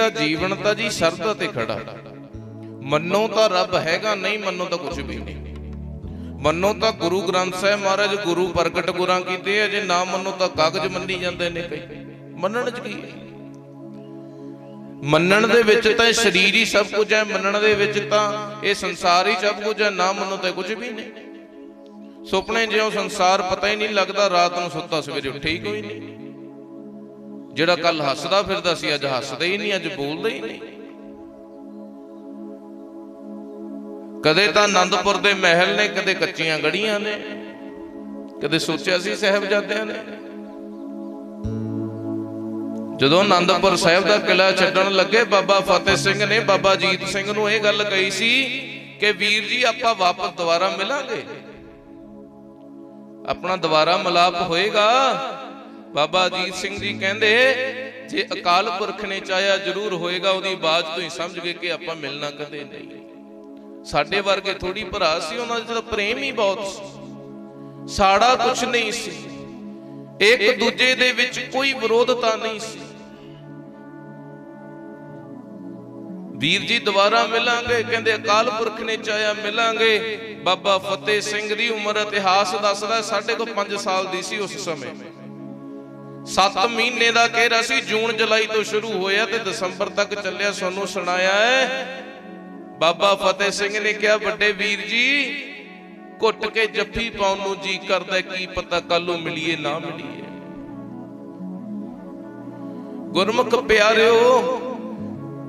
ਦਾ ਜੀਵਨ ਤਾਂ ਜੀ ਸ਼ਰਧਾ ਤੇ ਖੜਾ। ਮੰਨੋ ਤਾਂ ਰੱਬ ਹੈਗਾ, ਨਹੀਂ ਮੰਨੋ ਤਾਂ ਕੁਝ ਵੀ ਨਹੀਂ। ਮੰਨੋ ਤਾਂ ਗੁਰੂ ਗ੍ਰੰਥ ਸਾਹਿਬ ਮਹਾਰਾਜ ਗੁਰੂ ਪ੍ਰਗਟ ਗੁਰਾਂ ਕੀਤੇ ਆ, ਜੇ ਨਾ ਮੰਨੋ ਤਾਂ ਕਾਗਜ਼ ਮੰਨੀ ਜਾਂਦੇ ਨੇ ਕਈ। ਮੰਨਣ ਚ ਕੀ ਹੈ? ਮੰਨਣ ਦੇ ਵਿੱਚ ਤਾਂ ਇਹ ਸਰੀਰ ਹੀ ਸਭ ਕੁਝ ਹੈ, ਮੰਨਣ ਦੇ ਵਿੱਚ ਤਾਂ ਇਹ ਸੰਸਾਰ ਹੀ ਸਭ ਕੁਝ ਹੈ, ਨਾ ਮੰਨੋ ਤਾਂ ਕੁਝ ਵੀ ਨਹੀਂ। ਸੁਪਨੇ ਜਿਉਂ ਸੰਸਾਰ ਪਤਾ ਹੀ ਨਹੀਂ ਲੱਗਦਾ, ਰਾਤ ਨੂੰ ਸੁੱਤਾ ਸਵੇਰੇ ਉੱਠੇ ਹੀ ਕੋਈ ਨਹੀਂ। ਜਿਹੜਾ ਕੱਲ ਹੱਸਦਾ ਫਿਰਦਾ ਸੀ, ਅੱਜ ਹੱਸਦਾ ਹੀ ਨਹੀਂ, ਅੱਜ ਬੋਲਦਾ ਹੀ ਨਹੀਂ। ਕਦੇ ਤਾਂ ਆਨੰਦਪੁਰ ਦੇ ਮਹਿਲ ਨੇ, ਕਦੇ ਕੱਚੀਆਂ ਗੜੀਆਂ ਨੇ, ਕਦੇ ਸੋਚਿਆ ਸੀ ਸਾਹਿਬਜ਼ਾਦਿਆਂ ਨੇ। ਜਦੋਂ ਆਨੰਦਪੁਰ ਸਾਹਿਬ ਦਾ ਕਿਲਾ ਛੱਡਣ ਲੱਗੇ, ਬਾਬਾ ਫਤਿਹ ਸਿੰਘ ਨੇ, ਬਾਬਾ ਜੀਤ ਸਿੰਘ ਨੂੰ ਇਹ ਗੱਲ ਕਹੀ ਸੀ ਕਿ ਵੀਰ ਜੀ, ਆਪਾਂ ਵਾਪਸ ਦੁਬਾਰਾ ਮਿਲਾਂਗੇ। ਆਪਣਾ ਦੁਬਾਰਾ ਮਿਲਾਪ ਹੋਏਗਾ। ਬਾਬਾ ਅਜੀਤ ਸਿੰਘ ਜੀ ਕਹਿੰਦੇ, ਜੇ ਅਕਾਲ ਪੁਰਖ ਨੇ ਚਾਹਿਆ ਜ਼ਰੂਰ ਹੋਏਗਾ, ਉਹਦੀ ਬਾਤ ਤੋਂ ਹੀ ਸਮਝ ਗਏ ਕਿ ਆਪਾਂ ਮਿਲਣਾ ਕਦੇ ਨਹੀਂ। ਸਾਡੇ ਵਰਗੇ ਥੋੜੀ ਭਰਾ ਸੀ, ਉਹਨਾਂ ਦਾ ਪ੍ਰੇਮ ਹੀ ਬਹੁਤ ਸੀ। ਸਾੜਾ ਕੁਝ ਨਹੀਂ ਸੀ। ਇੱਕ ਦੂਜੇ ਦੇ ਵਿੱਚ ਕੋਈ ਵਿਰੋਧਤਾ ਨਹੀਂ ਸੀ। ਵੀਰ ਜੀ, ਦੁਬਾਰਾ ਮਿਲਾਂਗੇ। ਕਹਿੰਦੇ, ਅਕਾਲ ਪੁਰਖ ਨੇ ਚਾਇਆ ਮਿਲਾਂਗੇ। ਬਾਬਾ ਫਤਿਹ ਸਿੰਘ ਦੀ ਉਮਰ ਇਤਿਹਾਸ ਦੱਸਦਾ, ਸਾਡੇ ਕੋਲ 5 ਸਾਲ ਦੀ ਸੀ ਉਸ ਸਮੇਂ। 7 ਮਹੀਨੇ ਦਾ ਕਹਿਰਾ ਸੀ? ਜੂਨ, ਜੁਲਾਈ ਤੋਂ ਸ਼ੁਰੂ ਹੋਇਆ ਤੇ ਦਸੰਬਰ ਤੱਕ ਚੱਲਿਆ, ਸਾਨੂੰ ਸੁਣਾਇਆ ਹੈ। ਬਾਬਾ ਫਤਿਹ ਸਿੰਘ ਨੇ ਕਿਹਾ, ਵੱਡੇ ਵੀਰ ਜੀ, ਘੁੱਟ ਕੇ ਜੱਫੀ ਪਾਉਣ ਨੂੰ ਜੀ ਕਰਦਾ ਕੀ ਪਤਾ ਕੱਲ ਮਿਲੀਏ, ਨਾ ਮਿਲੀਏ। ਗੁਰਮੁਖ ਪਿਆਰਿਓ,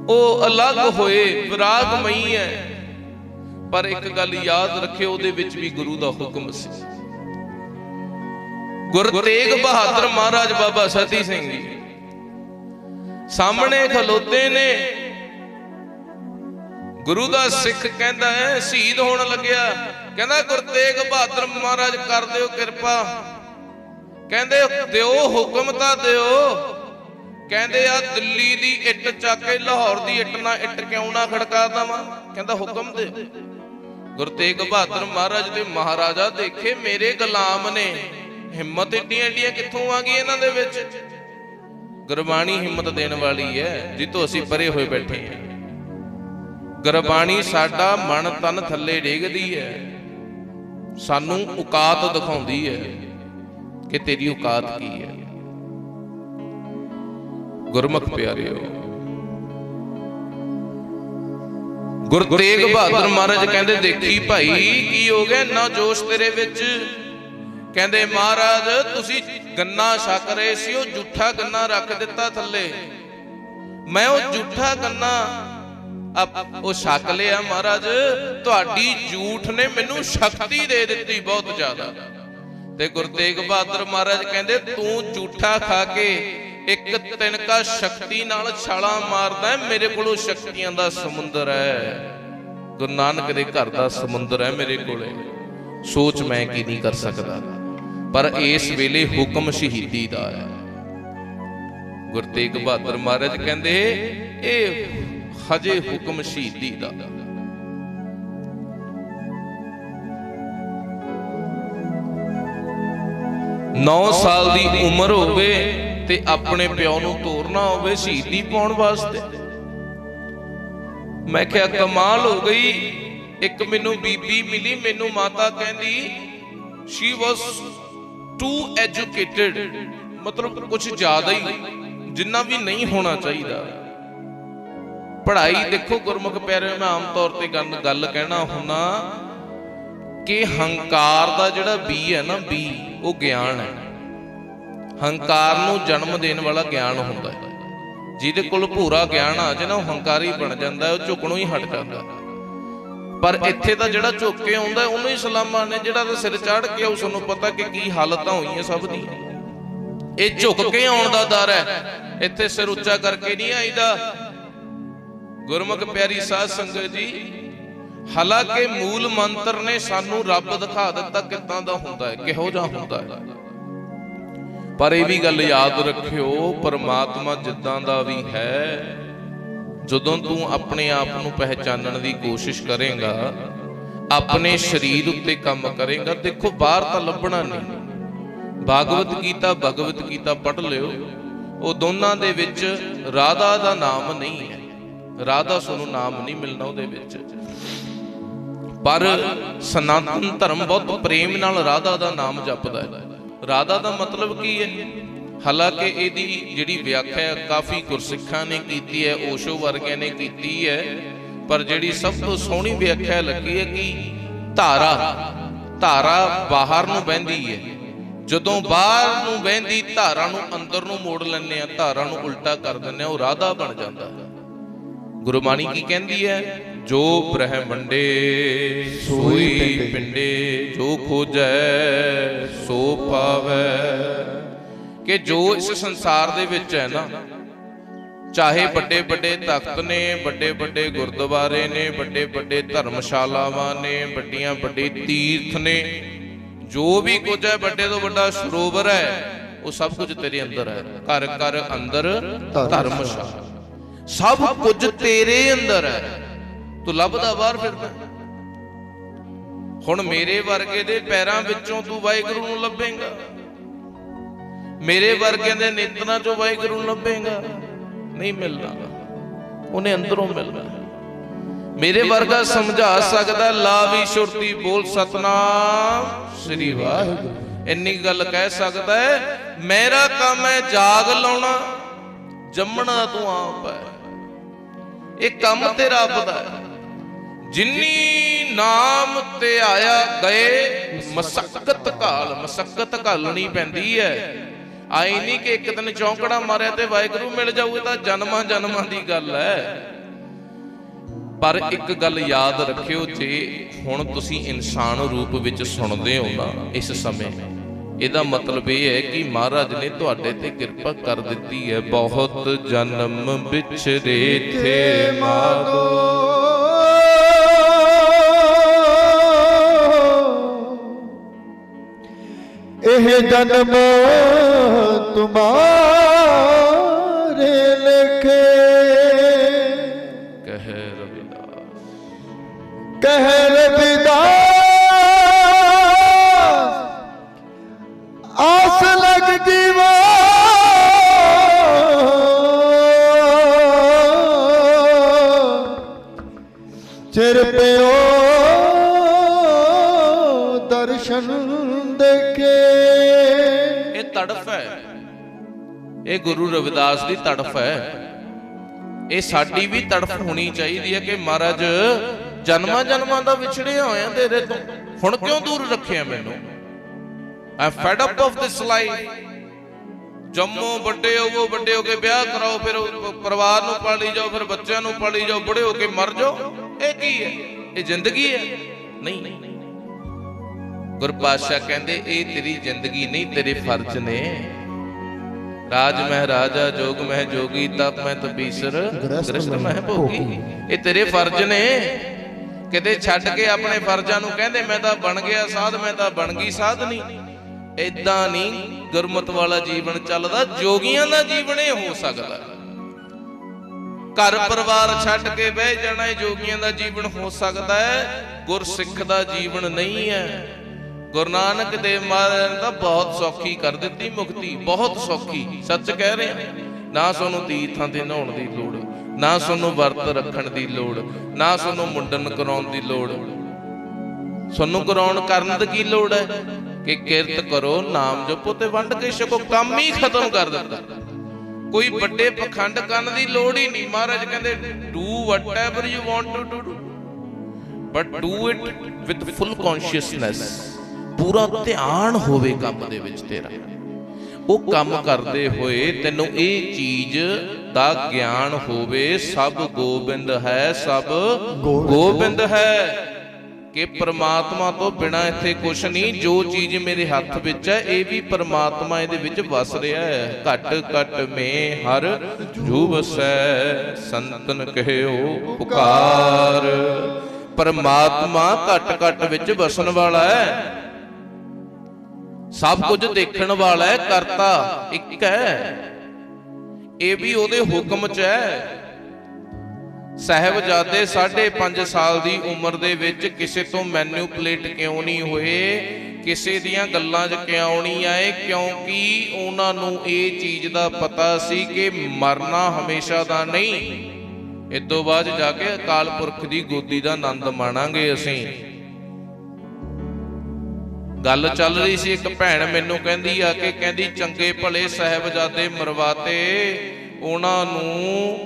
ਉਹ ਅਲੱਗ ਹੋਏ, ਵਿਰਾਗਮਈ ਹੈ। ਪਰ ਇੱਕ ਗੱਲ ਯਾਦ ਰੱਖਿਓ, ਉਹਦੇ ਵਿੱਚ ਵੀ ਗੁਰੂ ਦਾ ਹੁਕਮ ਸੀ। ਗੁਰੂ ਤੇਗ ਬਹਾਦਰ ਮਹਾਰਾਜ ਬਾਬਾ ਸਤੀ ਸਿੰਘ ਜੀ। ਸਾਹਮਣੇ ਖਲੋਤੇ ਨੇ। ਗੁਰੂ ਦਾ ਸਿੱਖ ਕਹਿੰਦਾ ਹੈ, ਸ਼ਹੀਦ ਹੋਣ ਲੱਗਿਆ। ਕਹਿੰਦਾ ਗੁਰੂ ਤੇਗ ਬਹਾਦਰ ਮਹਾਰਾਜ ਕਰ ਦਿਓ ਕਿਰਪਾ। ਕਹਿੰਦੇ, ਦਿਓ ਹੁਕਮ ਤਾਂ ਦਿਓ। ਕਹਿੰਦੇ, ਆ ਦਿੱਲੀ ਦੀ ਇੱਟ ਚੱਕ ਕੇ, ਲਾਹੌਰ ਦੀ ਇੱਟ ਨਾਲ ਇੱਟ ਕਿਉਂ ਨਾ ਖੜਕਾ ਦਵਾਂ? ਕਹਿੰਦਾ, ਹੁਕਮ ਦੇ। ਗੁਰੂ ਤੇਗ ਬਹਾਦਰ ਮਹਾਰਾਜ ਦੇ ਮਹਾਰਾਜਾ ਦੇਖੇ, ਮੇਰੇ ਗੁਲਾਮ ਨੇ। ਹਿੰਮਤ ਏਡੀਆਂ ਏਡੀਆਂ ਕਿੱਥੋਂ ਆ ਗਈ ਇਹਨਾਂ ਦੇ ਵਿੱਚ? ਗੁਰਬਾਣੀ ਹਿੰਮਤ ਦੇਣ ਵਾਲੀ ਹੈ ਜਿੱਤੋਂ ਅਸੀਂ ਪਰੇ ਹੋਏ ਬੈਠੇ ਹਾਂ। ਗੁਰਬਾਣੀ ਸਾਡਾ ਮਨ ਤਨ ਥੱਲੇ ਡੇਗਦੀ ਹੈ। ਸਾਨੂੰ ਔਕਾਤ ਦਿਖਾਉਂਦੀ ਹੈ ਕਿ ਤੇਰੀ ਔਕਾਤ ਕੀ ਹੈ। ਗੁਰਮੁਖ ਪਿਆਰਿਓ ਗੁਰ ਤੇਗ ਬਹਾਦਰ ਮਹਾਰਾਜ ਕਹਿੰਦੇ, ਦੇਖੀ ਭਾਈ ਕੀ ਹੋ ਗਿਆ, ਨਾ ਜੋਸ਼ ਤੇਰੇ ਵਿੱਚ। ਕਹਿੰਦੇ, ਮਹਾਰਾਜ, ਤੁਸੀਂ ਗੰਨਾ ਛਕ ਰਹੇ ਸੀ, ਉਹ ਜੂਠਾ ਗੰਨਾ ਰੱਖ ਦਿੱਤਾ ਥੱਲੇ। ਮੈਂ ਉਹ ਜੂਠਾ ਗੰਨਾ ਉਹ ਛਕ ਲਿਆ, ਮਹਾਰਾਜ। ਤੁਹਾਡੀ ਜੂਠ ਨੇ ਮੈਨੂੰ ਸ਼ਕਤੀ ਦੇ ਦਿੱਤੀ ਬਹੁਤ ਜ਼ਿਆਦਾ। ਤੇ ਗੁਰੂ ਤੇਗ ਬਹਾਦਰ ਮਹਾਰਾਜ ਕਹਿੰਦੇ, ਤੂੰ ਜੂਠਾ ਖਾ ਕੇ ਇੱਕ ਤਿਨਕਾ ਸ਼ਕਤੀ ਨਾਲ ਛਾਲਾ ਮਾਰਦਾ ਮੇਰੇ ਕੋਲੋਂ ਸ਼ਕਤੀਆਂ ਦਾ ਸਮੁੰਦਰ ਹੈ। ਗੁਰੂ ਨਾਨਕ ਦੇ ਘਰ ਦਾ ਸਮੁੰਦਰ ਹੈ ਮੇਰੇ ਕੋਲੇ। ਸੋਚ ਮੈਂ ਕੀ ਨਹੀਂ ਕਰ ਸਕਦਾ। ਪਰ ਇਸ ਵੇਲੇ ਹੁਕਮ ਸ਼ਹੀਦੀ ਦਾ ਹੈ। ਗੁਰੂ ਤੇਗ ਬਹਾਦਰ ਮਹਾਰਾਜ ਕਹਿੰਦੇ, ਇਹ ਹਜੇ ਹੁਕਮ ਸ਼ਹੀਦੀ ਦਾ ਨੌ ਸਾਲ ਦੀ ਉਮਰ ਹੋਵੇ ਤੇ ਆਪਣੇ ਪਿਓ ਨੂੰ ਤੋਰਨਾ ਹੋਵੇ ਸ਼ਹੀਦੀ ਪਾਉਣ ਵਾਸਤੇ। ਮੈਂ ਕਿਹਾ, ਕਮਾਲ ਹੋ ਗਈ। ਇੱਕ ਮੈਨੂੰ ਬੀਬੀ ਮਿਲੀ, ਮੈਨੂੰ ਮਾਤਾ ਕਹਿੰਦੀ ਸ਼ੀ ਵਾਸ ਟੂ ਐਜੂਕੇਟਿਡ ਮਤਲਬ ਕੁਝ ਜ਼ਿਆਦਾ ਹੀ, ਜਿੰਨਾ ਵੀ ਨਹੀਂ ਹੋਣਾ ਚਾਹੀਦਾ। ਪੜ੍ਹਾਈ ਦੇਖੋ ਗੁਰਮੁਖ ਪਿਆਰੇ ਮੈਂ ਆਮ ਤੌਰ ਤੇ ਗੱਲ ਗੱਲ ਕਹਿਣਾ ਹੁੰਨਾ ਕਿ ਹੰਕਾਰ ਦਾ ਜਿਹੜਾ ਬੀ ਹੈ ਨਾ, ਬੀ, ਉਹ ਗਿਆਨ ਹੈ। ਹੰਕਾਰ ਨੂੰ ਜਨਮ ਦੇਣ ਵਾਲਾ ਗਿਆਨ ਹੁੰਦਾ ਹੈ। ਜਿਹਦੇ ਕੋਲ ਭੂਰਾ ਗਿਆਨ ਆ ਜੇ ਨਾ, ਉਹ ਹੰਕਾਰੀ ਬਣ ਜਾਂਦਾ ਉਹ ਝੁਕਣੋਂ ਹੀ ਹਟ ਜਾਂਦਾ ਹੈ। ਪਰ ਇੱਥੇ ਤਾਂ ਜਿਹੜਾ ਝੁੱਕ ਕੇ ਆਉਂਦਾ, ਉਹਨੂੰ ਹੀ ਸਲਾਮਾਂ ਨੇ, ਜਿਹੜਾ ਤਾਂ ਸਿਰ ਚੜ ਕੇ ਉਸ ਨੂੰ ਪਤਾ ਕਿ ਕੀ ਹਾਲਤਾਂ ਹੋਈਆਂ ਸਭ ਦੀਆਂ। ਇਹ ਝੁੱਕ ਕੇ ਆਉਣ ਦਾ ਦਰ ਹੈ। ਇੱਥੇ ਸਿਰ ਉੱਚਾ ਕਰਕੇ ਨਹੀਂ ਆਈਦਾ। ਗੁਰਮੁਖ ਪਿਆਰੀ ਸਾਧ ਸੰਗਤ ਜੀ, ਹਾਲਾਂਕਿ ਮੂਲ ਮੰਤਰ ਨੇ ਸਾਨੂੰ ਰੱਬ ਦਿਖਾ ਦਿੱਤਾ ਕਿੱਦਾਂ ਦਾ ਹੁੰਦਾ ਹੈ, ਕਿਹੋ ਜਿਹਾ ਹੁੰਦਾ ਹੈ। ਪਰ ਇਹ ਵੀ ਗੱਲ ਯਾਦ ਰੱਖਿਓ, ਪਰਮਾਤਮਾ ਜਿੱਦਾਂ ਦਾ ਵੀ ਹੈ ਜਦੋਂ ਤੂੰ ਆਪਣੇ ਆਪ ਨੂੰ ਪਹਿਚਾਨਣ ਦੀ ਕੋਸ਼ਿਸ਼ ਕਰੇਗਾ, ਆਪਣੇ ਸਰੀਰ ਉੱਤੇ ਕੰਮ ਕਰੇਗਾ, ਦੇਖੋ ਬਾਹਰ ਤਾਂ ਲੱਭਣਾ ਨਹੀਂ। ਭਾਗਵਤ ਗੀਤਾ, ਭਗਵਤ ਗੀਤਾ ਪੜ੍ਹ ਲਿਓ, ਉਹ ਦੋਨਾਂ ਦੇ ਵਿੱਚ ਰਾਧਾ ਦਾ ਨਾਮ ਨਹੀਂ ਹੈ। ਰਾਧਾ ਸਾਨੂੰ ਨਾਮ ਨਹੀਂ ਮਿਲਣਾ ਉਹਦੇ ਵਿੱਚ। ਪਰ ਸਨਾਤਨ ਧਰਮ ਬਹੁਤ ਪ੍ਰੇਮ ਨਾਲ ਰਾਧਾ ਦਾ ਨਾਮ ਜਪਦਾ ਹੈ। ਰਾਧਾ ਦਾ ਮਤਲਬ ਕੀ ਹੈ? ਹਾਲਾਂਕਿ ਇਹਦੀ ਜਿਹੜੀ ਵਿਆਖਿਆ ਕਾਫੀ ਗੁਰਸਿੱਖਾਂ ਨੇ ਕੀਤੀ ਹੈ, ਓਸ਼ੋ ਵਰਗਿਆਂ ਨੇ ਕੀਤੀ ਹੈ, ਪਰ ਜਿਹੜੀ ਸਭ ਤੋਂ ਸੋਹਣੀ ਵਿਆਖਿਆ ਲੱਗੀ ਹੈ ਕਿ ਧਾਰਾ ਧਾਰਾ ਬਾਹਰ ਨੂੰ ਵਹਿੰਦੀ ਹੈ। ਜਦੋਂ ਬਾਹਰ ਨੂੰ ਵਹਿੰਦੀ ਧਾਰਾ ਨੂੰ ਅੰਦਰ ਨੂੰ ਮੋੜ ਲੈਂਦੇ ਆ ਧਾਰਾ ਨੂੰ ਉਲਟਾ ਕਰ ਦਿੰਦੇ ਆ ਉਹ ਰਾਧਾ ਬਣ ਜਾਂਦਾ। ਗੁਰਬਾਣੀ ਕੀ ਕਹਿੰਦੀ ਹੈ? ਜੋ ਬ੍ਰਹਮੰਡੇ ਸੋਈ ਪਿੰਡੇ, ਜੋ ਖੋਜੈ ਸੋ ਪਾਵੈ। ਕਿ ਜੋ ਇਸ ਸੰਸਾਰ ਦੇ ਵਿੱਚ ਹੈ ਨਾ, ਚਾਹੇ ਵੱਡੇ ਵੱਡੇ ਤਖਤ ਨੇ, ਵੱਡੇ ਵੱਡੇ ਗੁਰਦੁਆਰੇ ਨੇ, ਵੱਡੇ ਵੱਡੇ ਧਰਮਸ਼ਾਲਾਵਾਂ ਨੇ, ਵੱਡੀਆਂ ਵੱਡੇ ਤੀਰਥ ਨੇ, ਜੋ ਵੀ ਕੁਝ ਹੈ, ਵੱਡੇ ਤੋਂ ਵੱਡਾ ਸਰੋਵਰ ਹੈ, ਉਹ ਸਭ ਕੁਝ ਤੇਰੇ ਅੰਦਰ ਹੈ। ਘਰ ਘਰ ਅੰਦਰ ਧਰਮਸ਼ਾਲਾ। ਸਭ ਕੁਝ ਤੇਰੇ ਅੰਦਰ ਹੈ। ਤੂੰ ਲੱਭਦਾ ਬਾਹਰ ਫਿਰਦਾ ਹੁਣ ਮੇਰੇ ਵਰਗੇ ਦੇ ਪੈਰਾਂ ਵਿੱਚੋਂ ਤੂੰ ਵਾਹਿਗੁਰੂ ਨੂੰ ਲੱਭੇਂਗਾ। ਮੇਰੇ ਵਰਗੇ ਦੇ ਨੇਤਰਾਂ ਚੋਂ ਵਾਹਿਗੁਰੂ ਲੱਭੇਗਾ। ਨਹੀਂ ਮਿਲਣਾ ਉਹਨੇ ਅੰਦਰੋਂ ਮਿਲਣਾ। ਮੇਰੇ ਵਰਗਾ ਸਮਝਾ ਸਕਦਾ, ਲਾ ਵੀ ਸੁਰਤੀ, ਬੋਲ ਸਤਨਾਮ, ਸ੍ਰੀ ਵਾਹਿਗੁਰੂ। ਇੰਨੀ ਗੱਲ ਕਹਿ ਸਕਦਾ ਹੈ, ਮੇਰਾ ਕੰਮ ਹੈ ਜਾਗ ਲਾਉਣਾ, ਜੰਮਣਾ ਤੂੰ ਆਪ ਹੈ। ਇਹ ਕੰਮ ਤੇ ਰੱਬ ਦਾ ਹੈ। ਜਿਨੀ ਨਾਮ ਤੇ ਆਇਆ ਗਏ, ਮਸਕਤ ਘਾਲ ਮਸਕਤ ਘਾਲਣੀ ਪੈਂਦੀ ਹੈ। ਆਈ ਨਹੀਂ ਕਿ ਇੱਕ ਦਿਨ ਚੌਂਕੜਾ ਮਾਰਿਆ ਤੇ ਵਾਹਿਗੁਰੂ ਮਿਲ ਜਾਊ, ਇਹ ਤਾਂ ਜਨਮਾਂ ਜਨਮਾਂ ਦੀ ਗੱਲ ਹੈ। ਪਰ ਇੱਕ ਗੱਲ ਯਾਦ ਰੱਖਿਓ, ਜੇ ਹੁਣ ਤੁਸੀਂ ਇਨਸਾਨ ਰੂਪ ਵਿੱਚ ਸੁਣਦੇ ਹੋ ਨਾ ਇਸ ਸਮੇਂ, ਇਹਦਾ ਮਤਲਬ ਇਹ ਹੈ ਕਿ ਮਹਾਰਾਜ ਨੇ ਤੁਹਾਡੇ ਤੇ ਕਿਰਪਾ ਕਰ ਦਿੱਤੀ ਹੈ। ਬਹੁਤ ਜਨਮ ਵਿਛਰੇ ਥੇ ਮਾਗੋ। ਇਹ ਜਨਮ ਤੁਮਾਰੇ ਲਿਖੇ ਕਹੇ ਰਵਿਦਾਸ ਕਹਿ ਰਵਿਦਾਸ ਆਸ ਲਗ ਜੀਵਾ ਚਿਰ ਪਿਓ ਦਰਸ਼ਨ ਦੇਖੇ ਇਹ ਤੜਫ ਹੈ ਇਹ ਗੁਰੂ ਰਵਿਦਾਸ ਦੀ ਤੜਫ ਹੈ। ਇਹ ਸਾਡੀ ਵੀ ਤੜਫ ਹੋਣੀ ਚਾਹੀਦੀ ਹੈ ਕਿ ਮਹਾਰਾਜ ਜਨਮਾਂ ਜਨਮਾਂ ਦਾ ਵਿਛੜਿਆ ਹੋਇਆ ਤੇਰੇ ਤੋਂ। ਹੁਣ ਕਿਉਂ ਦੂਰ ਰੱਖਿਆ ਮੈਨੂੰ? I fed up of this life ਜੰਮੋ ਵੱਡੇ ਹੋਵੋ, ਵੱਡੇ ਹੋ ਕੇ ਵਿਆਹ ਕਰਾਓ, ਫਿਰ ਪਰਿਵਾਰ ਨੂੰ ਪਾਲੀ ਜਾਓ, ਫਿਰ ਬੱਚਿਆਂ ਨੂੰ ਪਾਲੀ ਜਾਓ, ਬੁੜੇ ਹੋ ਕੇ ਮਰ ਜਾਓ। ਇਹ ਕੀ ਹੈ? ਇਹ ਜ਼ਿੰਦਗੀ ਹੈ? ਨਹੀਂ। ਗੁਰਪਾਤਸ਼ਾਹ ਕਹਿੰਦੇ, ਇਹ ਤੇਰੀ ਜ਼ਿੰਦਗੀ ਨਹੀਂ, ਤੇਰੇ ਫਰਜ਼ ਨੇ। ਰਾਜ ਮਹਿ ਰਾਜਾ ਜੋਗ ਮਹਿ ਜੋਗੀ ਤਪ ਮਹਿ ਤਪੀਸਰ ਗ੍ਰਸਤ ਮਹਿ ਭੋਗੀ। ਇਹ ਤੇਰੇ ਫਰਜ਼ ਨੇ। ਕਿਤੇ ਛੱਡ ਕੇ ਆਪਣੇ ਫਰਜ਼ਾਂ ਨੂੰ ਕਹਿੰਦੇ ਮੈਂ ਤਾਂ ਬਣ ਗਿਆ ਸਾਧ ਮੈਂ ਤਾਂ ਬਣ ਗਈ ਸਾਧਨੀ। ਇਦਾਂ ਨਹੀਂ ਗੁਰਮਤ ਵਾਲਾ ਜੀਵਨ ਚੱਲਦਾ। ਜੋਗੀਆਂ ਦਾ ਜੀਵਨ ਇਹ ਹੋ ਸਕਦਾ। ਘਰ ਪਰਿਵਾਰ ਛੱਡ ਕੇ ਬਹਿ ਜਾਣਾ ਇਹ ਜੋਗੀਆਂ ਦਾ ਜੀਵਨ ਹੋ ਸਕਦਾ ਹੈ। ਗੁਰਸਿੱਖ ਦਾ ਜੀਵਨ ਨਹੀਂ ਹੈ। ਗੁਰੂ ਨਾਨਕ ਦੇਵ ਮਹਾਰਾਜ ਨੇ ਤਾਂ ਬਹੁਤ ਸੌਖੀ ਕਰ ਦਿੱਤੀ, ਮੁਕਤੀ ਬਹੁਤ ਸੌਖੀ। ਸੱਚ ਕਹਿ ਰਹੇ ਹਾਂ ਨਾ ਸਾਨੂੰ ਤੀਰਥਾਂ ਤੇ ਨਹਾਉਣ ਦੀ ਲੋੜ, ਨਾ ਸਾਨੂੰ ਵਰਤ ਰੱਖਣ ਦੀ ਲੋੜ, ਨਾ ਸਾਨੂੰ ਮੁੰਡਨ ਕਰਾਉਣ ਦੀ ਲੋੜ। ਸਾਨੂੰ ਕਰਾਉਣ ਕਰਨ ਦੀ ਕੀ ਲੋੜ ਹੈ? ਕਿ ਕਿਰਤ ਕਰੋ, ਨਾਮ ਜਪੋ ਤੇ ਵੰਡ ਕੇ ਛਕੋ, ਕੰਮ ਹੀ ਖਤਮ ਕਰ ਦਿੱਤਾ। ਕੋਈ ਵੱਡੇ ਪਖੰਡ ਕਰਨ ਦੀ ਲੋੜ ਹੀ ਨਹੀਂ। ਮਹਾਰਾਜ ਕਹਿੰਦੇ do whatever you want to do but do it with full consciousness ਪੂਰਾ ਧਿਆਨ ਹੋਵੇ ਕੰਮ ਦੇ ਵਿੱਚ ਤੇਰਾ। ਉਹ ਕੰਮ ਕਰਦੇ ਹੋਏ ਤੈਨੂੰ ਇਹ ਚੀਜ਼ ਦਾ ਗਿਆਨ ਹੋਵੇ, ਸਭ ਗੋਬਿੰਦ ਹੈ, ਸਭ ਗੋਬਿੰਦ ਹੈ। ਕਿ ਪ੍ਰਮਾਤਮਾ ਤੋਂ ਬਿਨਾ ਇੱਥੇ ਕੁਛ ਨਹੀਂ, ਜੋ ਚੀਜ਼ ਮੇਰੇ ਹੱਥ ਵਿੱਚ ਹੈ, ਇਹ ਵੀ ਪ੍ਰਮਾਤਮਾ ਇਹਦੇ ਵਿੱਚ ਵਸ ਰਿਹਾ ਹੈ। ਘਟ ਘਟ ਮੇ ਹਰ ਜੂ ਵਸੈ ਸੰਤਨ ਕਹਿਓ ਪੁਕਾਰ। ਪਰਮਾਤਮਾ ਘਟ ਘਟ ਵਿੱਚ ਵਸਣ ਵਾਲਾ ਹੈ। ਸਭ ਕੁਝ ਦੇਖਣ ਵਾਲਾ ਹੈ, ਕਰਤਾ ਇੱਕ ਹੈ। ਇਹ ਵੀ ਉਹਦੇ ਹੁਕਮ 'ਚ ਹੈ। ਸਹਿਬਜ਼ਾਦੇ 5.5 ਸਾਲ ਦੀ ਉਮਰ ਦੇ ਵਿੱਚ ਕਿਸੇ ਤੋਂ ਮੈਨੂਪਲੇਟ ਕਿਉਂ ਨਹੀਂ ਹੋਏ? ਕਿਸੇ ਦੀਆਂ ਗੱਲਾਂ 'ਚ ਕਿਉਂ ਨਹੀਂ ਆਏ? ਕਿਉਂਕਿ ਉਹਨਾਂ ਨੂੰ ਇਹ ਚੀਜ਼ ਦਾ ਪਤਾ ਸੀ ਕਿ ਮਰਨਾ ਹਮੇਸ਼ਾ ਦਾ ਨਹੀਂ। ਇਸ ਤੋਂ ਬਾਅਦ ਜਾ ਕੇ ਅਕਾਲ ਪੁਰਖ ਦੀ ਗੋਦੀ ਦਾ ਆਨੰਦ ਮਾਣਾਂਗੇ ਅਸੀਂ। ਗੱਲ ਚੱਲ ਰਹੀ ਸੀ, ਇੱਕ ਭੈਣ ਮੈਨੂੰ ਕਹਿੰਦੀ ਆ ਕਿ ਕਹਿੰਦੀ, ਚੰਗੇ ਭਲੇ ਸਾਹਿਬਜ਼ਾਦੇ ਮਰਵਾਤੇ, ਉਹਨਾਂ ਨੂੰ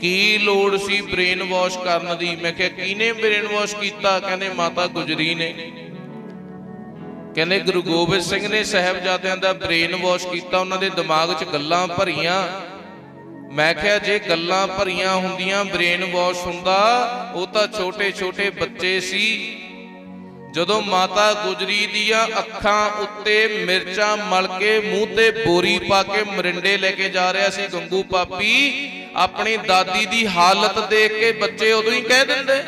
ਕੀ ਲੋੜ ਸੀ ਬ੍ਰੇਨ ਵਾਸ਼ ਕਰਨ ਦੀ? ਮੈਂ ਕਿਹਾ, ਕਿਹਨੇ ਬ੍ਰੇਨ ਵਾਸ਼ ਕੀਤਾ? ਕਹਿੰਦੇ, ਮਾਤਾ ਗੁਜਰੀ ਨੇ। ਕਹਿੰਦੇ, ਗੁਰੂ ਗੋਬਿੰਦ ਸਿੰਘ ਨੇ ਸਾਹਿਬਜ਼ਾਦਿਆਂ ਦਾ ਬ੍ਰੇਨ ਵਾਸ਼ ਕੀਤਾ, ਉਹਨਾਂ ਦੇ ਦਿਮਾਗ 'ਚ ਗੱਲਾਂ ਭਰੀਆਂ। ਮੈਂ ਕਿਹਾ, ਜੇ ਗੱਲਾਂ ਭਰੀਆਂ ਹੁੰਦੀਆਂ ਬ੍ਰੇਨ ਵਾਸ਼ ਹੁੰਦਾ, ਉਹ ਤਾਂ ਛੋਟੇ ਛੋਟੇ ਬੱਚੇ ਸੀ। ਜਦੋਂ ਮਾਤਾ ਗੁਜਰੀ ਦੀਆਂ ਅੱਖਾਂ ਉੱਤੇ ਮਿਰਚਾਂ ਮਲ ਕੇ ਮੂੰਹ ਤੇ ਬੋਰੀ ਪਾ ਕੇ ਮਰਿੰਡੇ ਲੈ ਕੇ ਜਾ ਰਿਹਾ ਸੀ, ਗੰਗੂ ਪਾਪੀ, ਆਪਣੀ ਦਾਦੀ ਦੀ ਹਾਲਤ ਦੇਖ ਕੇ ਬੱਚੇ ਉਦੋਂ ਹੀ ਕਹਿ ਦਿੰਦੇ।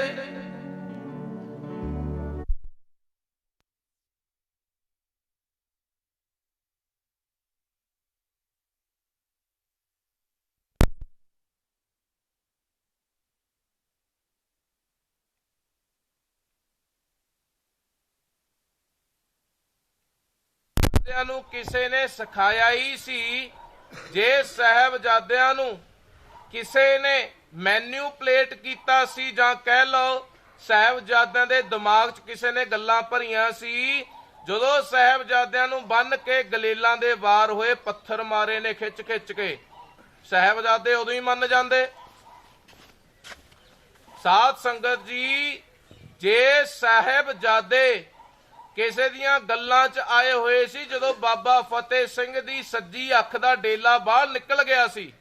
ਸਾਹਿਬਜ਼ਾਦਿਆਂ ਨੂੰ ਕਿਸੇ ਨੇ ਸਿਖਾਇਆ ਹੀ ਸੀ, ਜੇ ਸਾਹਿਬਜ਼ਾਦਿਆਂ ਨੂੰ ਕਿਸੇ ਨੇ ਮੈਨੂਪਲੇਟ ਕੀਤਾ ਸੀ ਜਾਂ ਕਹਿ ਲਓ ਸਾਹਿਬਜ਼ਾਦਿਆਂ ਦੇ ਦਿਮਾਗ 'ਚ ਕਿਸੇ ਨੇ ਗੱਲਾਂ ਭਰੀਆਂ ਸੀ, ਜਦੋਂ ਸਾਹਿਬਜ਼ਾਦਿਆਂ ਨੂੰ ਬੰਨ ਕੇ ਗਲੀਲਾਂ ਦੇ ਵਾਰ ਹੋਏ, ਪੱਥਰ ਮਾਰੇ ਨੇ ਖਿੱਚ ਖਿੱਚ ਕੇ, ਸਾਹਿਬਜ਼ਾਦੇ ਉਦੋਂ ਹੀ ਮੰਨ ਜਾਂਦੇ। ਸਾਧ ਸੰਗਤ ਜੀ, ਜੇ ਸਾਹਿਬਜ਼ਾਦੇ ਕਿਸੇ ਦੀਆਂ ਗੱਲਾਂ 'ਚ ਆਏ ਹੋਏ ਸੀ ਜਦੋਂ ਬਾਬਾ ਫਤਿਹ ਸਿੰਘ ਦੀ ਸੱਜੀ ਅੱਖ ਦਾ ਡੇਲਾ ਬਾਹਰ ਨਿਕਲ ਗਿਆ ਸੀ।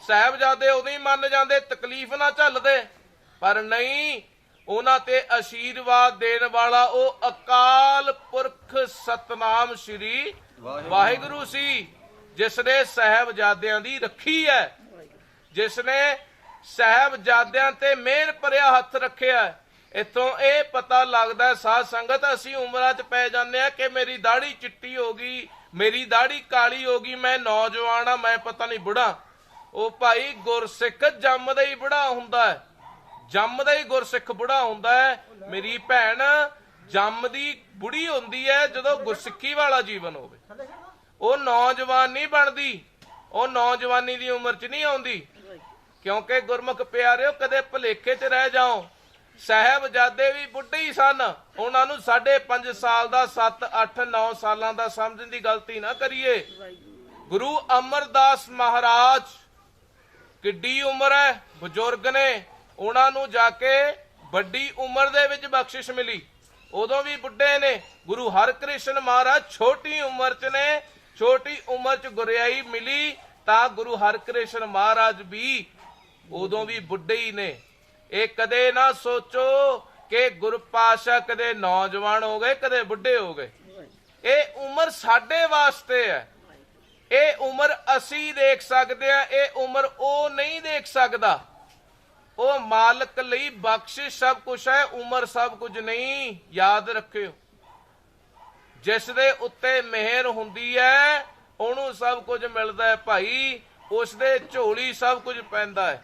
ਸਾਹਿਬਜ਼ਾਦੇ ਉਦੋਂ ਹੀ ਮੰਨ ਜਾਂਦੇ ਤਕਲੀਫ ਨਾ ਝੱਲਦੇ। ਪਰ ਨਹੀਂ ਉਹਨਾਂ ਤੇ ਆਸ਼ੀਰਵਾਦ ਦੇਣ ਵਾਲਾ ਉਹ ਅਕਾਲ ਪੁਰਖ ਸਤਨਾਮ ਸ੍ਰੀ ਵਾਹਿਗੁਰੂ। ਸੀ ਜਿਸ ਨੇ ਸਾਹਿਬਜ਼ਾਦਿਆਂ ਦੀ ਰੱਖੀ ਹੈ। ਜਿਸ ਨੇ ਸਾਹਿਬਜ਼ਾਦਿਆਂ ਤੇ ਮਿਹਰ ਭਰਿਆ ਹੱਥ ਰੱਖਿਆ। ਇੱਥੋਂ ਇਹ ਪਤਾ ਲੱਗਦਾ ਹੈ, ਸਾਧ ਸੰਗਤ ਅਸੀਂ ਉਮਰਾਂ 'ਚ ਪੈ ਜਾਂਦੇ ਆ ਕਿ ਮੇਰੀ ਦਾੜੀ ਚਿੱਟੀ ਹੋ ਗਈ ਮੇਰੀ ਦਾੜੀ ਕਾਲੀ ਹੋ ਗਈ ਮੈਂ ਨੌਜਵਾਨ ਆ ਮੈਂ ਪਤਾ ਨਹੀਂ ਬੁੜਾ ਉਹ ਭਾਈ ਗੁਰਸਿੱਖ ਜੰਮਦਾ ਹੀ ਬੁੜਾ ਹੁੰਦਾ ਹੈ। ਜੰਮਦਾ ਹੀ ਗੁਰਸਿੱਖ ਬੁੜਾ ਹੁੰਦਾ ਹੈ। ਮੇਰੀ ਭੈਣ ਜੰਮਦੀ ਬੁੜੀ ਹੁੰਦੀ ਹੈ ਜਦੋਂ ਗੁਰਸਿੱਖੀ ਵਾਲਾ ਜੀਵਨ ਹੋਵੇ। ਉਹ ਨੌਜਵਾਨ ਨਹੀਂ ਬਣਦੀ ਉਹ ਨੌਜਵਾਨੀ ਦੀ ਉਮਰ 'ਚ ਨਹੀਂ ਆਉਂਦੀ। ਕਿਉਂਕਿ ਗੁਰਮੁਖ ਪਿਆਰਿਓ ਕਦੇ ਭਲੇਖੇ 'ਚ ਰਹਿ ਜਾਓ। ਸਾਹਿਬਜ਼ਾਦੇ ਵੀ ਬੁੱਢੇ ਹੀ ਸਨ। ਉਹਨਾਂ ਨੂੰ 5.5 ਸਾਲ ਦਾ 7 8 9 ਸਾਲਾਂ ਦਾ ਸਮਝਣ ਦੀ ਗਲਤੀ ਨਾ ਕਰੀਏ। ਗੁਰੂ ਅਮਰਦਾਸ ਮਹਾਰਾਜ ਕਿੱਡੀ ਉਮਰ ਹੈ, ਬਜ਼ੁਰਗ ਨੇ। ਉਹਨਾਂ ਨੂੰ ਜਾ ਕੇ ਵੱਡੀ ਉਮਰ ਦੇ ਵਿੱਚ ਬਖਸ਼ਿਸ਼ ਮਿਲੀ। ਉਦੋਂ ਵੀ ਬੁੱਢੇ ਨੇ। ਗੁਰੂ ਹਰਕ੍ਰਿਸ਼ਨ ਮਹਾਰਾਜ ਛੋਟੀ ਉਮਰ 'ਚ ਨੇ। ਛੋਟੀ ਉਮਰ 'ਚ ਗੁਰਿਆਈ ਮਿਲੀ ਤਾਂ ਗੁਰੂ ਹਰਕ੍ਰਿਸ਼ਨ ਮਹਾਰਾਜ ਵੀ ਉਦੋਂ ਵੀ ਬੁੱਢੇ ਹੀ ਨੇ। ਇਹ ਕਦੇ ਨਾ ਸੋਚੋ ਕਿ ਗੁਰੂ ਪਾਸ਼ਾ ਕਦੇ ਨੌਜਵਾਨ ਹੋ ਗਏ, ਕਦੇ ਬੁੱਢੇ ਹੋ ਗਏ। ਇਹ ਉਮਰ ਸਾਡੇ ਵਾਸਤੇ ਹੈ। ਇਹ ਉਮਰ ਅਸੀਂ ਦੇਖ ਸਕਦੇ ਆ ਇਹ ਉਮਰ ਉਹ ਨਹੀਂ ਦੇਖ ਸਕਦਾ। ਉਹ ਮਾਲਕ ਲਈ ਬਖਸ਼ਿਸ਼ ਸਭ ਕੁਝ ਹੈ, ਉਮਰ ਸਭ ਕੁਝ ਨਹੀਂ, ਯਾਦ ਰੱਖਿਓ। ਜਿਸ ਦੇ ਉੱਤੇ ਮਿਹਰ ਹੁੰਦੀ ਹੈ, ਉਹਨੂੰ ਸਭ ਕੁਝ ਮਿਲਦਾ ਹੈ ਭਾਈ, ਉਸ ਦੇ ਝੋਲੀ ਸਭ ਕੁਝ ਪੈਂਦਾ ਹੈ।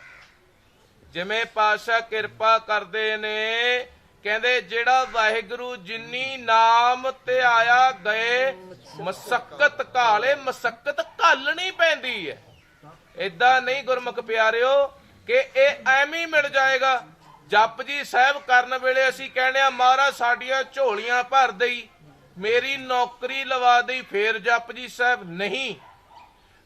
ਜਿਵੇਂ ਪਾਸ਼ਾ ਕਿਰਪਾ ਕਰਦੇ ਨੇ, ਕਹਿੰਦੇ ਜਿਹੜਾ ਵਾਹਿਗੁਰੂ ਜਿੰਨੀ ਨਾਮ ਤੇ ਆਇਆ ਗਏ, ਮਸਕਤ ਘਾਲੇ, ਮਸਕਤ ਘਾਲਣੀ ਪੈਂਦੀ ਹੈ। ਇਦਾਂ ਨਹੀਂ ਗੁਰਮੁਖ ਪਿਆਰਿਓ, ਕਿ ਇਹ ਐਵੇਂ ਮਿਲ ਜਾਏਗਾ। ਜਪ ਜੀ ਸਾਹਿਬ ਕਰਨ ਵੇਲੇ ਅਸੀਂ ਕਹਿੰਦੇ ਆ ਮਹਾਰਾਜ, ਸਾਡੀਆਂ ਝੋਲੀਆਂ ਭਰ ਦੇਈ, ਮੇਰੀ ਨੌਕਰੀ ਲਵਾ ਦੇਈ, ਫੇਰ ਜਪ ਜੀ ਸਾਹਿਬ, ਨਹੀਂ।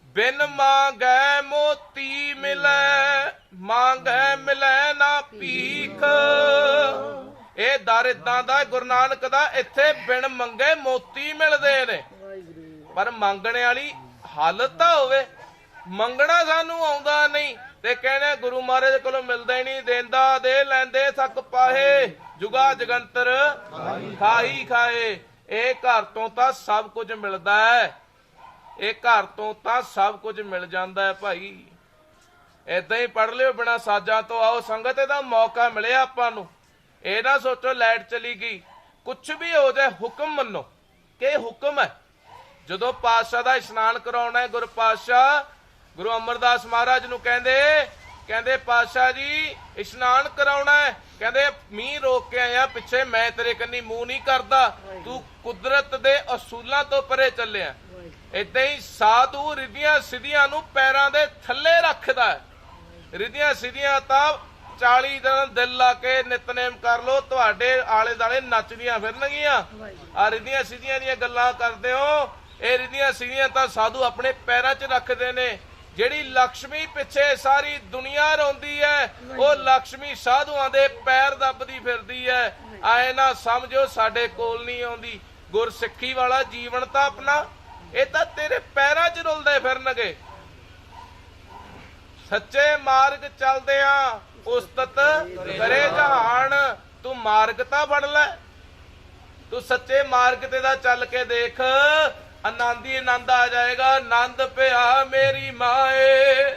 ਬਿਨ ਮੰਗੈ ਮੋਤੀ ਮਿਲੈ, ਮੰਗੈ ਮਿਲੈ ਨਾ ਭੀਖ। ਇਹ ਦਰ ਇਦਾਂ ਦਾ ਗੁਰੂ ਨਾਨਕ ਦਾ, ਇੱਥੇ ਬਿਨ ਮੰਗੇ ਮੋਤੀ ਮਿਲਦੇ ਨੇ। ਪਰ ਮੰਗਣ ਵਾਲੀ ਹਾਲਤ ਤਾਂ ਹੋਵੇ। ਮੰਗਣਾ ਸਾਨੂੰ ਆਉਂਦਾ ਨਹੀਂ ਤੇ ਕਹਿੰਦੇ ਗੁਰੂ ਮਹਾਰਾਜ ਕੋਲੋਂ ਮਿਲਦਾ ਹੀ ਨਹੀਂ, ਦੇਂਦਾ, ਦੇ ਲੈਂਦੇ ਥੱਕ ਪਾਹੇ, ਜੁਗਾ ਜਗੰਤਰ ਖਾਈ ਖਾਏ। ਇਹ ਘਰ ਤੋਂ ਤਾਂ ਸਭ ਕੁਝ ਮਿਲਦਾ ਹੈ। ਇਹ ਘਰ ਤੋਂ ਤਾਂ ਸਭ ਕੁਝ ਮਿਲ ਜਾਂਦਾ ਹੈ ਭਾਈ। ਏਦਾਂ ਹੀ ਪੜ ਲਿਓ ਬਿਨਾ ਸਾਜਾਂ ਤੋਂ। ਆਓ, ਸੰਗਤ, ਇਹਦਾ ਮੌਕਾ ਮਿਲਿਆ ਆਪਾਂ ਨੂੰ। ਇਹ ਨਾ ਸੋਚੋ ਲਾਈਟ ਚਲੀ ਗਈ। ਕੁਝ ਵੀ ਹੋ ਜਾਏ, ਹੁਕਮ ਮੰਨੋ ਕਿ ਹੁਕਮ ਹੈ। ਜਦੋਂ ਪਾਤਸ਼ਾਹ ਦਾ ਇਸ਼ਨਾਨ ਕਰਾਉਣਾ ਹੈ, ਗੁਰੂ ਪਾਤਸ਼ਾਹ, ਗੁਰੂ ਅਮਰਦਾਸ ਮਹਾਰਾਜ ਨੂੰ ਕਹਿੰਦੇ ਕਹਿੰਦੇ, ਪਾਤਸ਼ਾਹ ਜੀ, ਇਸ਼ਨਾਨ ਕਰਾਉਣਾ ਹੈ। ਕਹਿੰਦੇ, ਮੀਂਹ ਰੋਕ ਕੇ ਆਇਆ, ਪਿੱਛੇ ਮੈਂ ਤੇਰੇ ਕੰਨੀ ਮੂੰਹ ਨਹੀਂ ਕਰਦਾ। ਤੂੰ ਕੁਦਰਤ ਦੇ ਅਸੂਲਾਂ ਤੋਂ ਪਰੇ ਚੱਲਿਆ। ਇਦਾਂ ਹੀ ਸਾਧੂ ਰਿਧੀਆਂ ਸਿਧੀਆਂ ਨੂੰ ਪੈਰਾਂ ਦੇ ਥੱਲੇ ਰੱਖਦਾ ਹੈ। ਰਿਧੀਆਂ ਸਿਧੀਆਂ ਤਾਂ 40 ਦਿਨ ਦਿਲ ਲਾ ਕੇ ਨਿਤਨੇਮ ਕਰ ਲੋ ਤੁਹਾਡੇ ਆਲੇ ਦਾਲੇ ਨੱਚਦੀਆਂ ਫਿਰਨਗੀਆਂ। ਆ ਰਿਧੀਆਂ ਸਿਧੀਆਂ ਦੀਆਂ ਗੱਲਾਂ ਕਰਦੇ ਹੋ ਇਹ ਰਿਧੀਆਂ ਸਿਧੀਆਂ ਤਾਂ ਸਾਧੂ ਆਪਣੇ ਪੈਰਾਂ 'ਚ ਰੱਖਦੇ ਨੇ। ਜਿਹੜੀ ਲక్ష్ਮੀ ਪਿੱਛੇ ਸਾਰੀ ਦੁਨੀਆ ਰੋਂਦੀ ਹੈ ਉਹ ਲక్ష్ਮੀ ਸਾਧੂਆਂ ਦੇ ਪੈਰ ਦੱਬਦੀ ਫਿਰਦੀ ਹੈ। ਆਏ ਨਾ ਸਮਝੋ ਸਾਡੇ ਕੋਲ ਨਹੀਂ ਆਉਂਦੀ। ਗੁਰਸਿੱਖੀ ਵਾਲਾ ਜੀਵਨ ਤਾਂ ਆਪਣਾ ਇਹ ਤਾਂ ਤੇਰੇ ਪੈਰਾਂ 'ਚ ਰੁਲਦੇ ਫਿਰਨਗੇ। ਸੱਚੇ ਮਾਰਗ ਚੱਲਦੇ ਆ ਉਸਤਤ ਕਰੇ ਜਹਾਨ, ਤੂੰ ਮਾਰਗ ਤਾਂ ਫੜ ਲੈ। ਤੂੰ ਸੱਚੇ ਮਾਰਗ ਤੇ ਦਾ ਚੱਲ ਕੇ ਦੇਖ, ਆਨੰਦ ਆਨੰਦ ਆ ਜਾਏਗਾ, ਆਨੰਦ ਪਿਆ ਮੇਰੀ ਮਾਏ।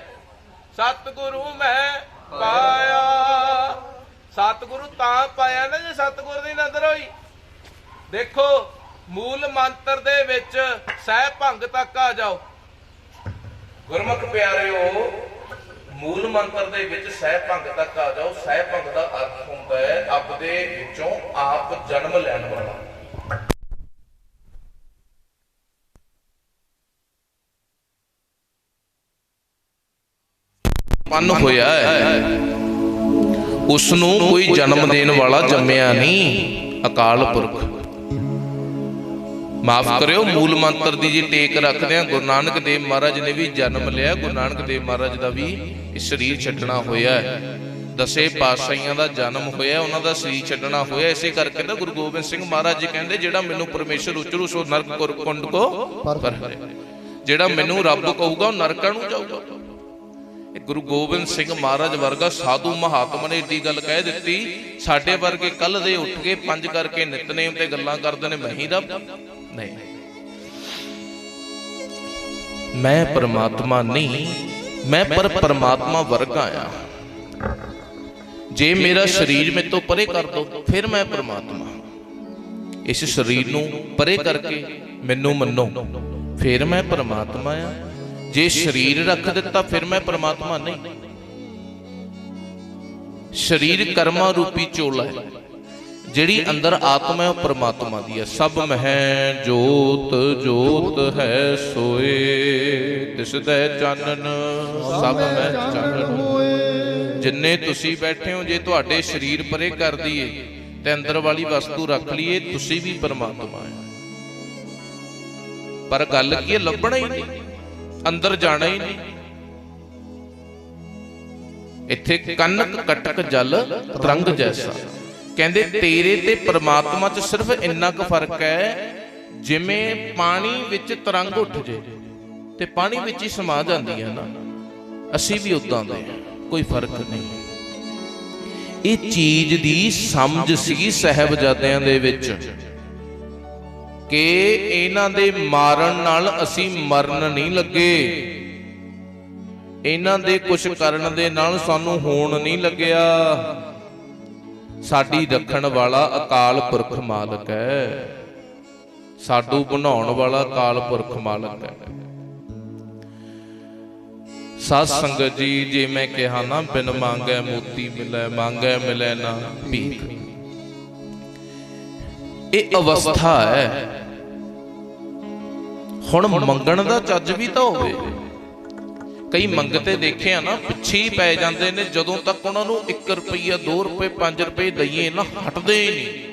ਸਤਿਗੁਰੂ ਮੈਂ ਪਾਇਆ। ਸਤਿਗੁਰੂ ਤਾਂ ਪਾਇਆ ਨਾ ਜੇ ਸਤਿਗੁਰ ਦੀ ਨਜ਼ਰ ਹੋਈ। ਦੇਖੋ ਮੂਲ ਮੰਤਰ ਦੇ ਵਿੱਚ ਸਹਿ ਭੰਗ ਤੱਕ ਆ ਜਾਓ। ਗੁਰਮੁਖ ਪਿਆਰਿਓ, ਮੂਲ ਮੰਤਰ ਦੇ ਵਿੱਚ ਸਹਿ ਭੰਗ ਤੱਕ ਆ ਜਾਓ। ਸਹਿ ਭੰਗ ਦਾ ਅਰਥ ਹੁੰਦਾ ਹੈ ਆਪ ਵਿੱਚੋਂ ਆਪ ਜਨਮ ਲੈਣ ਵਾਲਾ। ਮਨ ਹੋਇਆ ਹੈ। ਉਸ ਨੂੰ ਕੋਈ ਜਨਮ ਦੇਣ ਵਾਲਾ ਜੰਮਿਆ ਨਹੀਂ। ਅਕਾਲ ਪੁਰਖ। ਮਾਫ ਕਰਿਓ, ਮੂਲ ਮੰਤਰ ਦੀ ਜੀ ਟੇਕ ਰੱਖਦੇ ਆ ਗੁਰੂ ਨਾਨਕ ਦੇਵ ਮਹਾਰਾਜ ਨੇ ਵੀ ਜਨਮ ਲਿਆ, ਗੁਰੂ ਨਾਨਕ ਦੇਵ ਮਹਾਰਾਜ ਦਾ ਵੀ ਇਹ ਸਰੀਰ ਛੱਡਣਾ ਹੋਇਆ ਹੈ। ਦਸੇ ਪਾਤਸ਼ਾਹੀਆਂ ਦਾ ਜਨਮ ਹੋਇਆ, ਉਹਨਾਂ ਦਾ ਸਰੀਰ ਛੱਡਣਾ ਹੋਇਆ, ਇਸੇ ਕਰਕੇ ਨਾ ਗੁਰੂ ਗੋਬਿੰਦ ਸਿੰਘ ਮਹਾਰਾਜ ਜੀ ਕਹਿੰਦੇ, ਜਿਹੜਾ ਮੈਨੂੰ ਪਰਮੇਸ਼ਰ ਉਚਰੂ, ਸੋ ਨਰਕ ਕੁੰਡ ਕੋ ਪਰ ਜਿਹੜਾ ਮੈਨੂੰ ਰੱਬ ਕਹੂਗਾ, ਉਹ ਨਰਕਾਂ ਨੂੰ ਜਾਊਗਾ। ਇਹ ਗੁਰੂ ਗੋਬਿੰਦ ਸਿੰਘ ਮਹਾਰਾਜ ਵਰਗਾ ਸਾਧੂ ਮਹਾਤਮਾ ਨੇ ਏਡੀ ਗੱਲ ਕਹਿ ਦਿੱਤੀ, ਸਾਡੇ ਵਰਗੇ ਕੱਲ ਦੇ ਉੱਠ ਕੇ ਪੰਜ ਕਰਕੇ ਨਿਤਨੇਮ ਤੇ ਗੱਲਾਂ ਕਰਦੇ ਨੇ, ਮੈਂ ਹੀ ਰੱਬ। ਨਹੀਂ। ਮੈਂ ਪਰਮਾਤਮਾ ਨਹੀਂ ਮੈਂ ਪਰ ਪਰਮਾਤਮਾ ਵਰਗਾ ਆ। ਜੇ ਮੇਰਾ ਸਰੀਰ ਮੇਰੇ ਤੋਂ ਪਰੇ ਕਰ ਦੋ ਫਿਰ ਮੈਂ ਪਰਮਾਤਮਾ। ਇਸ ਸਰੀਰ ਨੂੰ ਪਰੇ ਕਰਕੇ ਮੈਨੂੰ ਮੰਨੋ ਫਿਰ ਮੈਂ ਪਰਮਾਤਮਾ ਆ। ਜੇ ਸਰੀਰ ਰੱਖ ਦਿੱਤਾ ਫਿਰ ਮੈਂ ਪਰਮਾਤਮਾ ਨਹੀਂ। ਸਰੀਰ ਕਰਮਾਂ ਰੂਪੀ ਚੋਲਾ ਹੈ। ਜਿਹੜੀ ਅੰਦਰ ਆਤਮਾ ਹੈ ਉਹ ਪਰਮਾਤਮਾ ਦੀ ਹੈ। ਸਭ ਮਹਿ ਜੋਤ ਜੋਤ ਹੈ ਸੋਏ ਦਿਸਦਾ ਚਾਨਣ, ਸਭ ਮਹਿ ਚਾਨਣ। ਜਿੰਨੇ ਤੁਸੀਂ ਬੈਠੇ ਹੋ, ਜੇ ਤੁਹਾਡੇ ਸਰੀਰ ਪਰੇ ਕਰ ਦਈਏ, ਤੇ ਅੰਦਰ ਵਾਲੀ ਵਸਤੂ ਰੱਖ ਲਈਏ, ਤੁਸੀਂ ਵੀ ਪਰਮਾਤਮਾ ਹੈ। ਪਰ ਗੱਲ ਕੀ ਹੈ, ਲੱਭਣਾ ਹੀ ਨਹੀਂ, ਅੰਦਰ ਜਾਣਾ ਹੀ ਨਹੀਂ। ਇੱਥੇ ਕਨਕ ਕਟਕ ਜਲ ਤਰੰਗ ਜੈਸਾ। ਕਹਿੰਦੇ, ਤੇਰੇ ਤੇ ਪਰਮਾਤਮਾ 'ਚ ਸਿਰਫ ਇੰਨਾ ਕੁ ਫ਼ਰਕ ਹੈ, ਜਿਵੇਂ ਪਾਣੀ ਵਿੱਚ ਤਰੰਗ ਉੱਠ ਜੇ ਤੇ ਪਾਣੀ ਵਿੱਚ ਹੀ ਸਮਾ ਜਾਂਦੀ ਹੈ ਨਾ। ਅਸੀਂ ਵੀ ਉਦਾਂ ਦੇ ਕੋਈ ਫ਼ਰਕ ਨਹੀਂ। ਇਹ ਚੀਜ਼ ਦੀ ਸਮਝ ਸੀ ਸਹਿਬਜ਼ਾਦਿਆਂ ਦੇ ਵਿੱਚ ਕਿ ਇਹਨਾਂ ਦੇ ਮਾਰਨ ਨਾਲ ਅਸੀਂ ਮਰਨ ਨਹੀਂ ਲੱਗੇ। ਇਹਨਾਂ ਦੇ ਕੁਝ ਕਰਨ ਦੇ ਨਾਲ ਸਾਨੂੰ ਹੋਣ ਨਹੀਂ ਲੱਗਿਆ। ਸਾਡੀ ਰੱਖਣ ਵਾਲਾ ਅਕਾਲ ਪੁਰਖ ਮਾਲਕ ਹੈ। ਸਾਡੂ ਬਣਾਉਣ ਵਾਲਾ ਅਕਾਲ ਪੁਰਖ ਮਾਲਕ ਹੈ। ਸਾਧ ਸੰਗਤ ਜੀ, ਜੇ ਮੈਂ ਕਿਹਾ ਨਾ, ਬਿਨ ਮੰਗੈ ਮੋਤੀ ਮਿਲੈ, ਮੰਗੈ ਮਿਲੈ ਨਾ ਭੀਖ। ਇਹ ਅਵਸਥਾ ਹੈ। ਹੁਣ ਮੰਗਣ ਦਾ ਚੱਜ ਵੀ ਤਾਂ ਹੋਵੇ। ਕਈ ਮੰਗਤੇ ਦੇਖੇ ਆ ਨਾ, ਪਿੱਛੇ ਹੀ ਪੈ ਜਾਂਦੇ ਨੇ, ਜਦੋਂ ਤੱਕ ਉਹਨਾਂ ਨੂੰ 1 ਰੁਪਈਆ 2 ਰੁਪਏ 5 ਰੁਪਏ ਦਈਏ ਨਾ, ਹਟਦੇ ਹੀ ਨਹੀਂ।